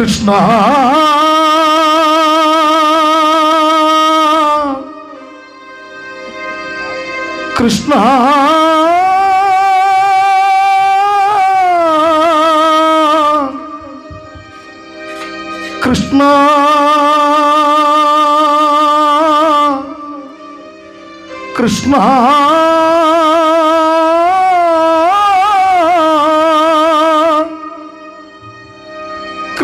కృష్ణ కృష్ణ కృష్ణ కృష్ణ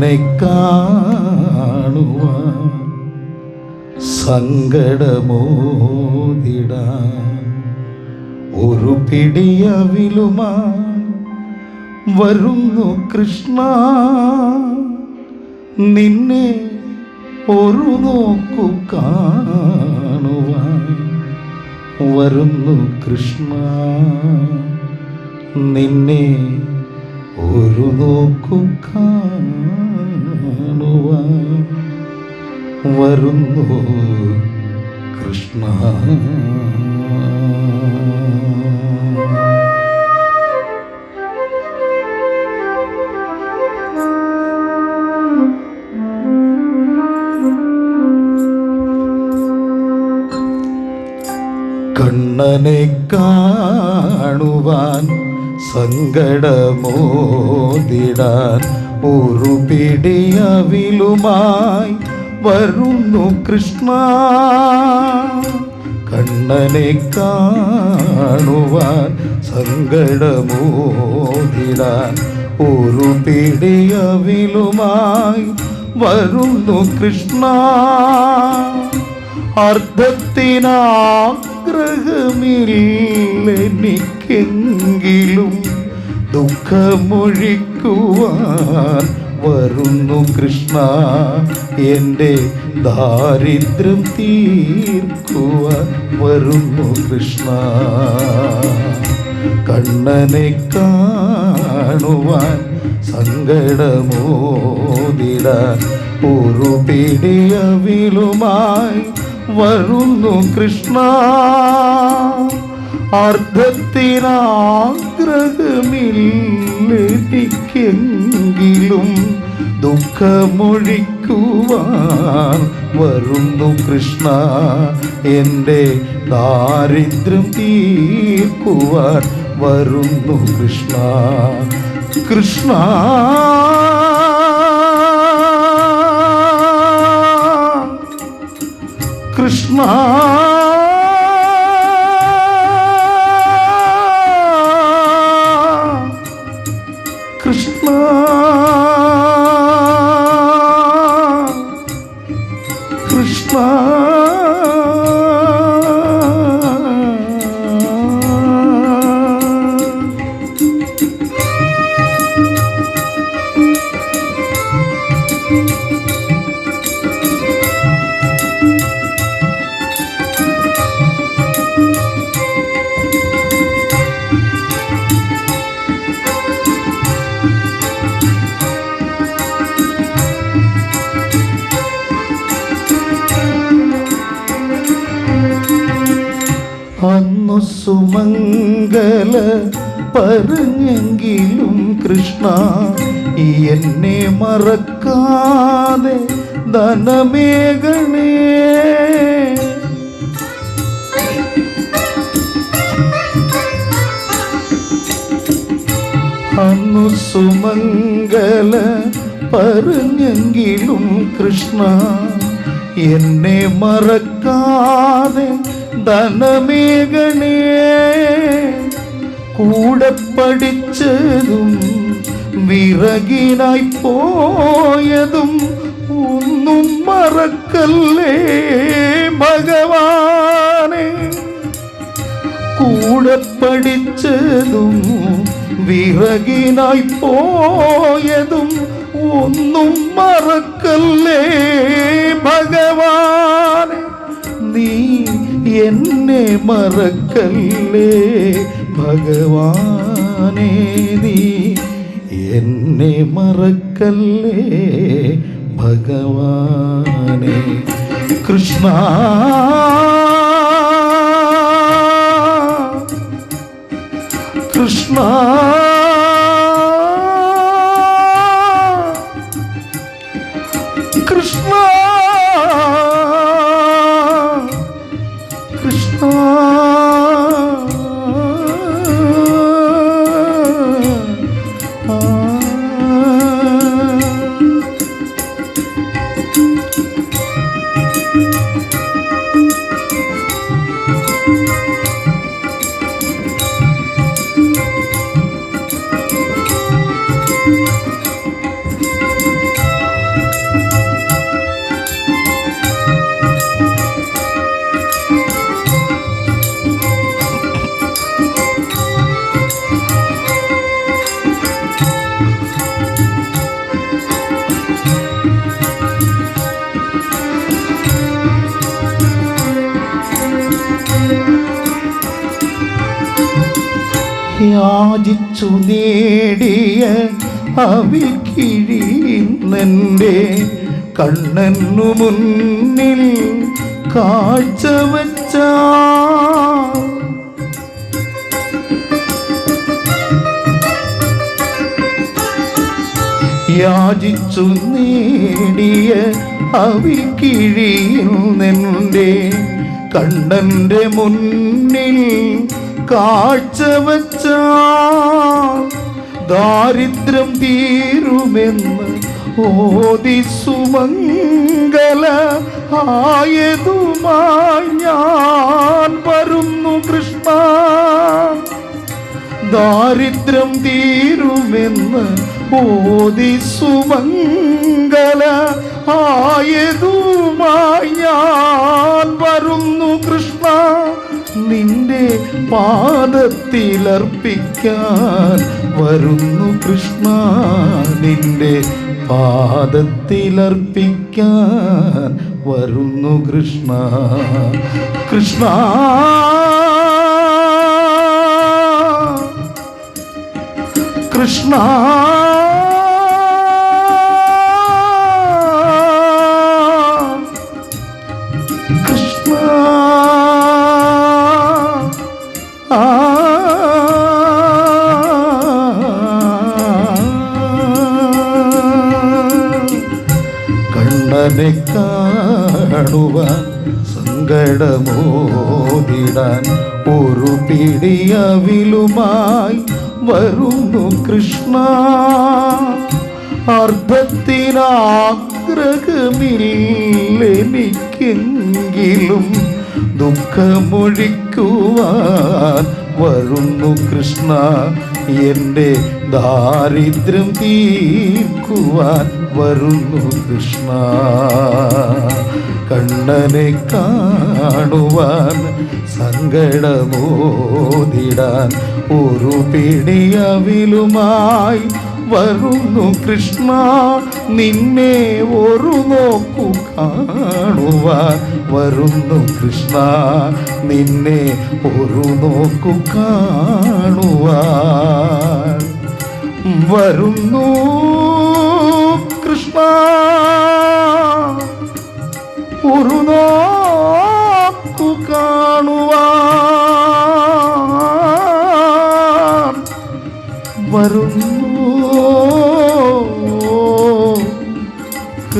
കണ്ണനെ കാണുവ സങ്കടമോതിട ഒരു പിടിയവിലുമാ വരുന്നു കൃഷ്ണ. നിന്നെ ഒരു നോക്കു കാണുവാൻ വരുന്നു കൃഷ്ണ. നിന്നെ ഒരു നോക്കു കാണുവാൻ വരുന്നു കൃഷ്ണ. കണ്ണനെ കാണുവാൻ സങ്കടമോതിടാൻ ഒരു പിടിയവിലുമായി വരുന്നു കൃഷ്ണ. കണ്ണനെ കാണുവാൻ സങ്കടമോതിടാൻ ഒരു പിടിയവിലുമായി വരുന്നു കൃഷ്ണ. അർത്ഥത്തിനാഗ്രഹമില്ലെനിക്കെങ്കിലും ദുഃഖമൊഴിക്കുവാൻ വരുന്നു കൃഷ്ണ. എന്റെ ദാരിദ്ര്യം തീർക്കുവാൻ വരുന്നു കൃഷ്ണ. കണ്ണനെ കാണുവാൻ സങ്കടമോതിടാൻ ഒരു പിടിയവിലുമായി വരുന്നു കൃഷ്ണ. അർത്ഥത്തിനാഗ്രഹമില്ലെനിക്കെങ്കിലും ദുഃഖമൊഴിക്കുവാൻ വരുന്നു കൃഷ്ണ. എന്റെ ദാരിദ്ര്യം തീർക്കുവാൻ വരുന്നു കൃഷ്ണ. കൃഷ്ണ Krishna. അന്നു സുമംഗല പറഞ്ഞെങ്കിലും കൃഷ്ണ എന്നെ മറക്കാതെ ധനമേകണേ. അന്നു സുമംഗല പറഞ്ഞെങ്കിലും കൃഷ്ണ എന്നെ മറക്കാതെ ധനമേകണേ കൂടെ പഠിച്ചതും വിറകിനായി പോയതും ഒന്നും മറക്കല്ലേ ഭഗവാനെ? കൂടെ പഠിച്ചതും വിറകിനായി പോയതും ഒന്നും മറക്കല്ലേ എന്നെ മറക്കല്ലേ? ഭഗവാനേ നീ എന്നെ മറക്കല്ലേ? ഭഗവാനെ കൃഷ്ണ. കൃഷ്ണ. യാചിച്ചു നേടിയ അവിക്കിഴിന്നെന്റെ കണ്ണനു മുന്നിൽ കാഴ്ച വച്ച. യാചിച്ചു നേടിയ അവിക്കിഴിയിൽ നിന്റെ കണ്ണന്റെ മുന്നിൽ കാഴ്ചവച്ച ദാരിദ്ര്യം തീരുമെന്ന് ഓതി സുമംഗല ആയതുമായി ഞാൻ വരുന്നു കൃഷ്ണ. ദാരിദ്ര്യം തീരുമെന്ന് ഓതി സുമംഗല ആയതുമായി ഞാൻ വരുന്നു കൃഷ്ണ. നിന്റെ പാദത്തിലർപ്പിക്കാൻ വരുന്നു കൃഷ്ണ. നിന്റെ പാദത്തിലർപ്പിക്കാൻ വരുന്നു കൃഷ്ണ. കൃഷ്ണ. കൃഷ്ണ. കണ്ണനെ കാണുവാൻ സങ്കടമോതിടാൻ ഒരു പിടിയവിലുമായി വരുന്നു കൃഷ്ണ. അർത്ഥത്തിനാഗ്രഹമില്ലെനിക്കെങ്കിലും ദുഃഖമൊഴിക്കുവാൻ വരുന്നു കൃഷ്ണ. എന്റെ ദാരിദ്ര്യം തീർക്കുവാൻ വരുന്നു കൃഷ്ണ. കണ്ണനെ കാണുവാൻ സങ്കടമോതിടാൻ ഒരു പിടിയവിലുമായി വരുന്നു കൃഷ്ണ നിന്നെ ഒരു നോക്കു കാണുവാൻ വരുന്നു കൃഷ്ണ നിന്നെ ഒരു നോക്കു കാണുവാൻ വരുന്നു.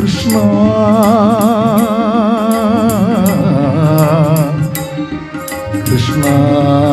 കൃഷ്ണ. കൃഷ്ണ.